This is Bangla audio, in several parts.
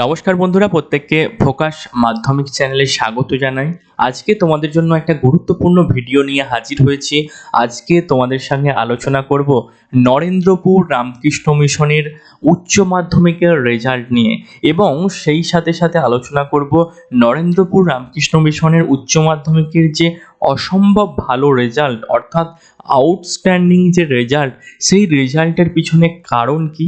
নমস্কার বন্ধুরা, প্রত্যেককে ফোকাস মাধ্যমিক চ্যানেলে স্বাগত জানাই। আজকে তোমাদের জন্য একটা গুরুত্বপূর্ণ ভিডিও নিয়ে হাজির হয়েছি। আজকে তোমাদের সঙ্গে আলোচনা করব নরেন্দ্রপুর রামকৃষ্ণ মিশনের উচ্চ মাধ্যমিকের রেজাল্ট নিয়ে এবং সেই সাথে সাথে আলোচনা করব নরেন্দ্রপুর রামকৃষ্ণ মিশনের উচ্চ মাধ্যমিকের যে অসম্ভব ভালো রেজাল্ট অর্থাৎ আউটস্ট্যান্ডিং যে রেজাল্ট সেই রেজাল্টের পিছনে কারণ কি?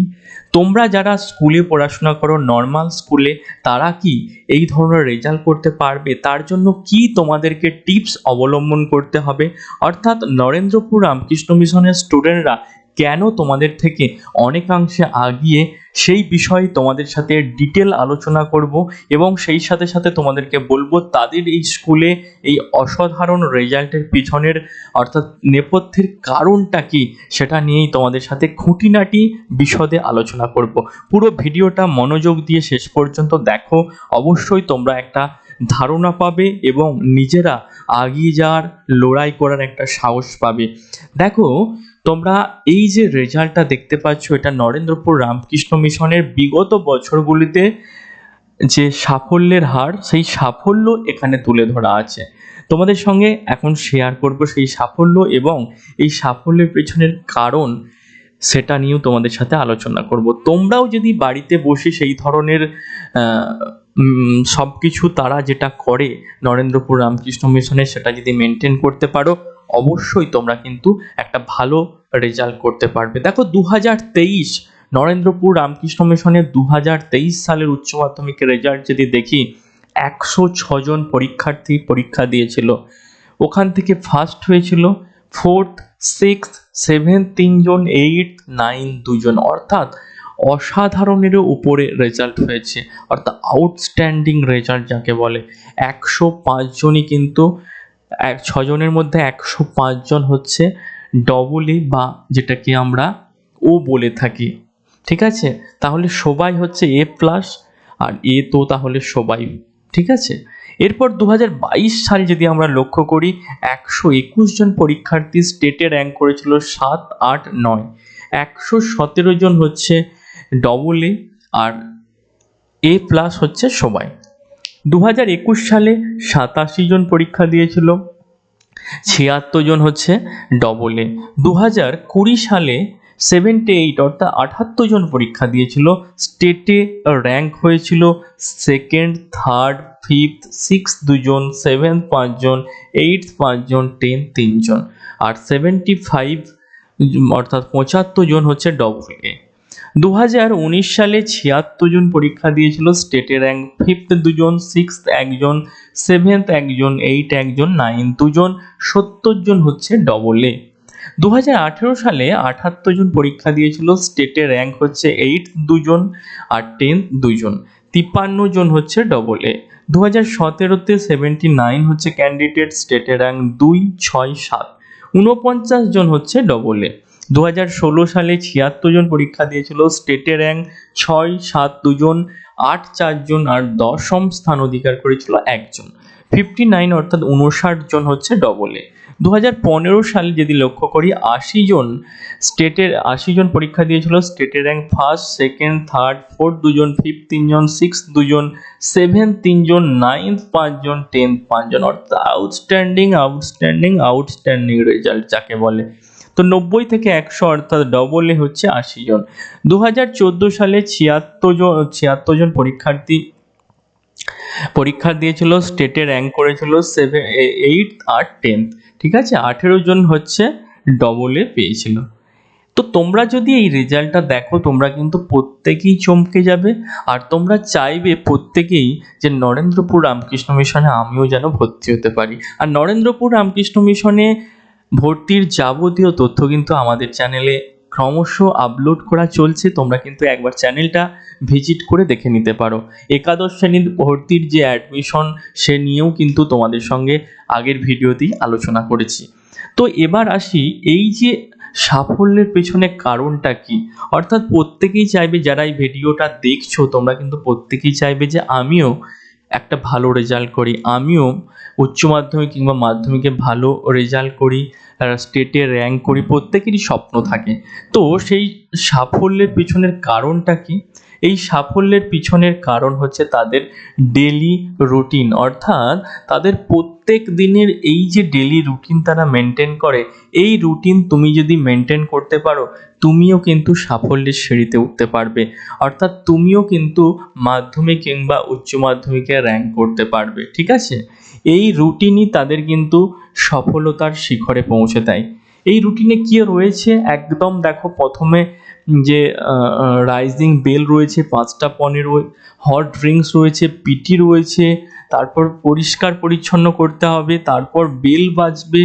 তোমরা যারা স্কুলে পড়াশোনা করো নর্মাল স্কুলে তারা কি এই ধরনের রেজাল্ট করতে পারবে? তার জন্য কি তোমাদেরকে টিপস অবলম্বন করতে হবে? অর্থাৎ নরেন্দ্রপুর রামকৃষ্ণ মিশনের স্টুডেন্টরা কেন তোমাদের থেকে অনেকাংশে আগিয়ে সেই বিষয়ে তোমাদের সাথে ডিটেল আলোচনা করব এবং সেই সাথে সাথে তোমাদেরকে বলব তাদের এই স্কুলে এই অসাধারণ রেজাল্টের পিছনের অর্থাৎ নেপথ্যের কারণটা কি সেটা নিয়েই তোমাদের সাথে খুঁটিনাটি বিশদে আলোচনা করব। পুরো ভিডিওটা মনোযোগ দিয়ে শেষ পর্যন্ত দেখো। অবশ্যই তোমরা একটা ধারণা পাবে এবং নিজেরা আগিয়ে যাওয়ার, লড়াই করার একটা সাহস পাবে। দেখো তোমরা এই যে রেজাল্টটা দেখতে পাচ্ছ, এটা নরেন্দ্রপুর রামকৃষ্ণ মিশনের বিগত বছরগুলিতে যে সাফল্যের হার, সেই সাফল্য এখানে তুলে ধরা আছে। তোমাদের সঙ্গে এখন শেয়ার করব সেই সাফল্য এবং এই সাফল্যের পেছনের কারণ সেটা নিয়েও তোমাদের সাথে আলোচনা করব। তোমরাও যদি বাড়িতে বসে সেই ধরনের সব কিছু তারা যেটা করে নরেন্দ্রপুর রামকৃষ্ণ মিশনে, সেটা যদি মেনটেন করতে পারো অবশ্যই তোমরা কিন্তু একটা ভালো রেজাল্ট করতে পারবে। দেখো দু হাজার তেইশ, নরেন্দ্রপুর রামকৃষ্ণ মিশনের দু হাজার তেইশ সালের উচ্চ মাধ্যমিকের রেজাল্ট যদি দেখি, একশো ছজন পরীক্ষার্থী পরীক্ষা দিয়েছিল। ওখান থেকে ফার্স্ট হয়েছিল ফোর্থ সিক্স সেভেন তিনজন এইট নাইন দুজন। অর্থাৎ অসাধারণেরও উপরে রেজাল্ট হয়েছে। অর্থাৎ আউটস্ট্যান্ডিং রেজাল্ট যাকে বলে, একশো পাঁচজনই কিন্তু এক ছজনের মধ্যে একশো পাঁচজন হচ্ছে ডবল এ বা যেটাকে আমরা ও বলে থাকি। ঠিক আছে? তাহলে সবাই হচ্ছে এ প্লাস আর এ তো তাহলে সবাই ঠিক আছে? এরপর দু সাল যদি আমরা লক্ষ্য করি, একশো একুশ জন পরীক্ষার্থী স্টেটে র্যাঙ্ক করেছিল সাত, আট, নয়। একশো সতেরো জন হচ্ছে double A R A plus হচ্ছে সবাই। দু হাজার একুশ সালে সাতাশি জন পরীক্ষা দিয়েছিল। ছিয়াত্তর জন হচ্ছে ডবল এ দু হাজার কুড়ি সালে সেভেন্টি এইট অর্থাৎ আটাত্তর জন পরীক্ষা দিয়েছিল। স্টেটে র্যাঙ্ক হয়েছিল সেকেন্ড থার্ড ফিফথ সিক্স দুজন সেভেন্থ পাঁচজন এইট পাঁচজন টেন তিনজন আর সেভেন্টি ফাইভ অর্থাৎ পঁচাত্তর জন হচ্ছে ডবল এ দু হাজার উনিশ সালে ছিয়াত্তর জন পরীক্ষা দিয়েছিল স্টেটে র্যাঙ্ক ফিফথ দুজন সিক্স একজন সেভেন্থ একজন এইট একজন নাইন দুজন, সত্তর জন হচ্ছে ডবল এ দু হাজার আঠেরো সালে আটাত্তর জন পরীক্ষা দিয়েছিল স্টেটে র্যাঙ্ক হচ্ছে এইট দুজন আর টেন্থ দুজন, তিপ্পান্ন জন হচ্ছে ডবল এ দু হাজার সতেরোতে সেভেন্টি নাইন হচ্ছে ক্যান্ডিডেট স্টেটে র্যাঙ্ক দুই, ছয়, সাত, ঊনপঞ্চাশ জন হচ্ছে ডবল এ দু হাজার ষোলো সালে ছিয়াত্তর জন পরীক্ষা দিয়েছিল। স্টেটে র্যাঙ্ক ছয়, সাত দুজন, আট চারজন আর দশম স্থান অধিকার করেছিল একজন। ফিফটি নাইন অর্থাৎ উনষাট জন হচ্ছে ডবল দু হাজার পনেরো সালে যদি লক্ষ্য করি, আশি জন স্টেটের আশি জন পরীক্ষা দিয়েছিল। স্টেটের rank first second third fourth দুজন ফিফথ তিনজন সিক্স দুজন সেভেন তিনজন নাইন্থ পাঁচজন টেন্থ পাঁচজন অর্থাৎ আউটস্ট্যান্ডিং আউটস্ট্যান্ডিং আউটস্ট্যান্ডিং রেজাল্ট যাকে বলে। তো নব্বই থেকে একশো, অর্থাৎ ডবল হচ্ছে আশি জন। দু হাজার চোদ্দ সালে ছিয়াত্তর জন ছিয়াত্তর জন পরীক্ষার্থী, পরীক্ষা দিয়েছিল স্টেটে র্যাঙ্ক করেছিল সেভেন এইট আর টেন্থ ঠিক আছে? আঠেরো জন হচ্ছে ডবল পেয়েছিল। তো তোমরা যদি এই রেজাল্টটা দেখো, তোমরা কিন্তু প্রত্যেকেই চমকে যাবে। আর তোমরা চাইবে প্রত্যেকেই যে নরেন্দ্রপুর রামকৃষ্ণ মিশনে আমিও যেন ভর্তি হতে পারি। আর নরেন্দ্রপুর রামকৃষ্ণ মিশনে ভর্তির যাবতীয় তথ্য কিন্তু আমাদের চ্যানেলে ক্রমশ আপলোড করা চলছে। তোমরা কিন্তু একবার চ্যানেলটা ভিজিট করে দেখে নিতে পারো। একাদশ শ্রেণির ভর্তির যে অ্যাডমিশন, সে নিয়েও কিন্তু তোমাদের সঙ্গে আগের ভিডিওতেই আলোচনা করেছি। তো এবার আসি, এই যে সাফল্যের পেছনে কারণটা কি? অর্থাৎ প্রত্যেকেই চাইবে, যারা এই ভিডিওটা দেখছ, তোমরা কিন্তু প্রত্যেকেই চাইবে যে আমিও একটা ভালো রেজাল্ট করি আমিও উচ্চ মাধ্যমিক কিংবা মাধ্যমিকে ভালো রেজাল্ট করি। স্টেটে র্যাঙ্ক করি, প্রত্যেকেরই স্বপ্ন থাকে। তো সেই সাফল্যের পিছনের কারণটা কি? এই সাফল্যের পিছনের কারণ হচ্ছে তাদের ডেলি রুটিন অর্থাৎ তাদের প্রত্যেক দিনের এই যে ডেলি রুটিন তারা মেনটেন করে, এই রুটিন তুমি যদি মেনটেন করতে পারো, তুমিও কিন্তু সাফল্যের সিঁড়িতে উঠতে পারবে। অর্থাৎ তুমিও কিন্তু মাধ্যমিক কিংবা উচ্চ মাধ্যমিকে র্যাঙ্ক করতে পারবে, ঠিক আছে? এই রুটিনই তাদের কিন্তু সফলতার শিখরে পৌঁছে দেয়। এই রুটিনে কি রয়েছে? একদম দেখো প্রথমে যে রাইজিং বেল রয়েছে, পাঁচটা পনেরো হট ড্রিঙ্কস রয়েছে পিটি রয়েছে, তারপর পরিষ্কার পরিচ্ছন্ন করতে হবে, তারপর বেল বাজবে,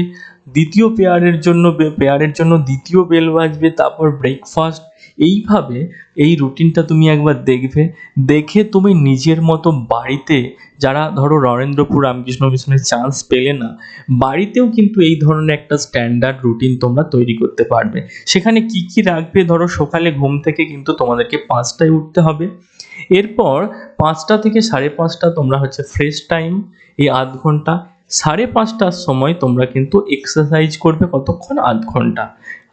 দ্বিতীয় পেয়ারের জন্য পেয়ারের জন্য দ্বিতীয় বেল বাজবে, তারপর ব্রেকফাস্ট এইভাবে এই রুটিনটা তুমি একবার দেখবে। দেখে তুমি নিজের মতো বাড়িতে যারা ধরো নরেন্দ্রপুর রামকৃষ্ণ মিশনের চান্স পেলে না, বাড়িতেও কিন্তু এই ধরনের একটা স্ট্যান্ডার্ড রুটিন তোমরা তৈরি করতে পারবে। সেখানে কি কি রাখবে? ধরো সকালে ঘুম থেকে কিন্তু তোমাদেরকে পাঁচটায় উঠতে হবে। এরপর পাঁচটা থেকে সাড়ে পাঁচটা তোমরা হচ্ছে ফ্রেশ টাইম এই আধ ঘণ্টা। সাড়ে পাঁচটার সময় তোমরা কিন্তু এক্সারসাইজ করবে কতক্ষণ? আধ ঘণ্টা।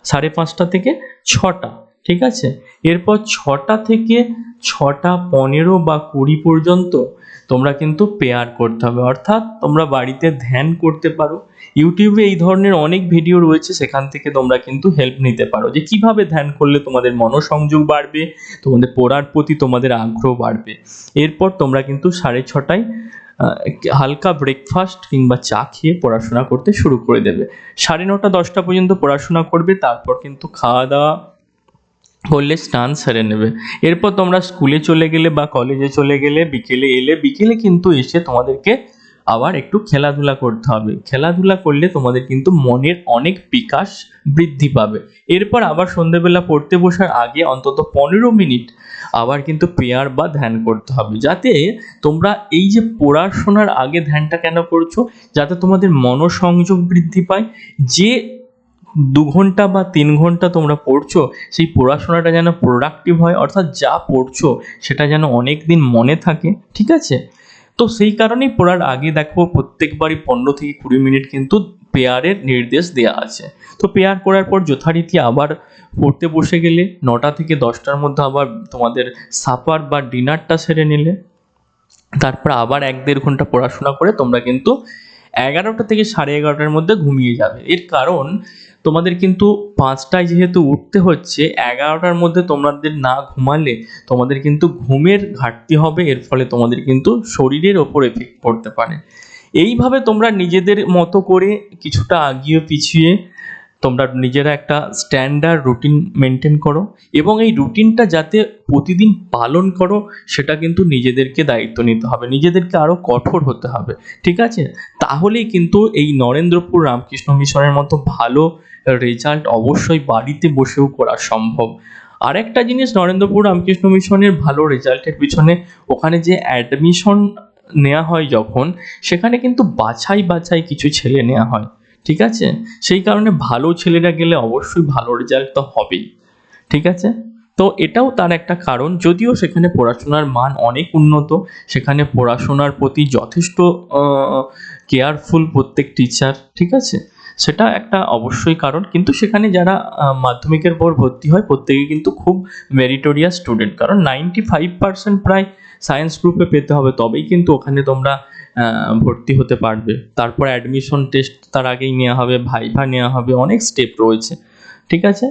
সাড়ে পাঁচটা থেকে ছটা। ঠিক আছে? এরপর ছটা থেকে ছটা পনেরো বা কুড়ি পর্যন্ত তোমরা কিন্তু পেয়ার করতে হবে। অর্থাৎ তোমরা বাড়িতে ধ্যান করতে পারো। ইউটিউবে এই ধরনের অনেক ভিডিও রয়েছে, সেখান থেকে তোমরা কিন্তু হেল্প নিতে পারো। যে কীভাবে ধ্যান করলে তোমাদের মনোসংযোগ বাড়বে, তোমাদের পড়ার প্রতি তোমাদের আগ্রহ বাড়বে। এরপর তোমরা কিন্তু সাড়ে ছটায় হালকা ব্রেকফাস্ট কিংবা চা খেয়ে পড়াশোনা করতে শুরু করে দেবে। সাড়ে নটা, দশটা পর্যন্ত পড়াশোনা করবে, তারপর কিন্তু খাওয়া দাওয়া করলে স্নান সেরে নেবে। এরপর তোমরা স্কুলে চলে গেলে বা কলেজে চলে গেলে, বিকেলে এলে, বিকেলে কিন্তু এসে তোমাদেরকে আবার একটু খেলাধুলা করতে হবে। খেলাধুলা করলে তোমাদের কিন্তু মনের অনেক বিকাশ বৃদ্ধি পাবে। এরপর আবার সন্ধেবেলা পড়তে বসার আগে অন্তত পনেরো মিনিট আবার কিন্তু পেয়ার বা ধ্যান করতে হবে। যাতে তোমরা এই যে পড়াশোনার আগে ধ্যানটা কেন করছ, যাতে তোমাদের মনোসংযোগ বৃদ্ধি পায়। যে দু ঘণ্টা বা তিন ঘণ্টা তোমরা পড়ছো, সেই পড়াশোনাটা যেন প্রোডাক্টিভ হয়, অর্থাৎ যা পড়ছো সেটা যেন অনেক দিন মনে থাকে, ঠিক আছে? তো সেই কারণেই পড়ার আগে দেখো প্রত্যেকবারই পনেরো থেকে কুড়ি মিনিট কিন্তু পেয়ারের নির্দেশ দেওয়া আছে। তো পেয়ার করার পর যথারীতি আবার পড়তে বসে গেলে নটা থেকে দশটার মধ্যে আবার তোমাদের সাপার বা ডিনারটা সেরে নিলে, তারপর আবার এক দেড় ঘণ্টা পড়াশোনা করে তোমরা কিন্তু এগারোটা থেকে সাড়ে এগারোটার মধ্যে ঘুমিয়ে যাবে। এর কারণ, তোমাদের কিন্তু পাঁচটায় যেহেতু উঠতে হচ্ছে, এগারোটার মধ্যে তোমাদের না ঘুমালে তোমাদের কিন্তু ঘুমের ঘাটতি হবে, এর ফলে তোমাদের কিন্তু শরীরের ওপর এফেক্ট পড়তে পারে। এইভাবে তোমরা নিজেদের মতো করে কিছুটা আগিয়ে পিছিয়ে তোমরা নিজেরা একটা স্ট্যান্ডার্ড রুটিন মেনটেন করো এবং এই রুটিনটা যাতে প্রতিদিন পালন করো, সেটা কিন্তু নিজেদেরকে দায়িত্ব নিতে হবে, নিজেদেরকে আরও কঠোর হতে হবে, ঠিক আছে? তাহলেই কিন্তু এই নরেন্দ্রপুর রামকৃষ্ণ মিশনের মতো ভালো রেজাল্ট অবশ্যই বাড়িতে বসেও করা সম্ভব। আরেকটা জিনিস, নরেন্দ্রপুর রামকৃষ্ণ মিশনের ভালো রেজাল্টের পিছনে ওখানে যে অ্যাডমিশন নেওয়া হয় যখন, সেখানে কিন্তু বাছাই বাছাই কিছু ছেলে নেওয়া হয়। ঠিক আছে? সেই কারণে ভালো ছেলেরা গেলে অবশ্যই ভালো রেজাল্ট তো হবেই। ঠিক আছে? তো এটাও তার একটা কারণ, যদিও সেখানে পড়াশোনার মান অনেক উন্নত, সেখানে পড়াশোনার প্রতি যথেষ্ট কেয়ারফুল প্রত্যেক টিচার ঠিক আছে? সেটা একটা অবশ্যই কারণ, কিন্তু সেখানে যারা মাধ্যমিকের পর ভর্তি হয়, প্রত্যেকে কিন্তু খুব মেরিটোরিয়াস স্টুডেন্ট কারণ নাইনটি ফাইভ পার্সেন্ট প্রায় সায়েন্স গ্রুপে পেতে হবে, তবেই কিন্তু ওখানে তোমরা ভর্তি হতে পারবে। তারপর অ্যাডমিশন টেস্ট তার আগেই নেওয়া হবে ভাইভা নেওয়া হবে, অনেক স্টেপ রয়েছে। ঠিক আছে?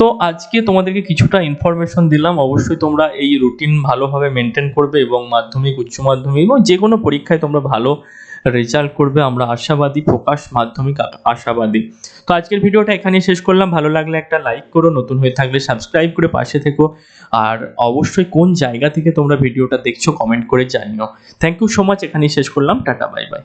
তো আজকে তোমাদেরকে কিছুটা ইনফরমেশন দিলাম। অবশ্যই তোমরা এই রুটিন ভালোভাবে মেনটেন করবে এবং মাধ্যমিক, উচ্চ মাধ্যমিক এবং যে কোনো পরীক্ষায় তোমরা ভালো রেজাল্ট করবে। আমরা আশাবাদী, প্রকাশ মাধ্যমিক আশাবাদী। তো আজকের ভিডিওটা এখানে শেষ করলাম। ভালো লাগলে একটা লাইক করো, নতুন হয়ে থাকলে সাবস্ক্রাইব করে পাশে থেকো। আর অবশ্যই কোন জায়গা থেকে তোমরা ভিডিওটা দেখছ কমেন্ট করে জানিও। থ্যাংক ইউ সো মাচ এখানেই শেষ করলাম। Tata bye bye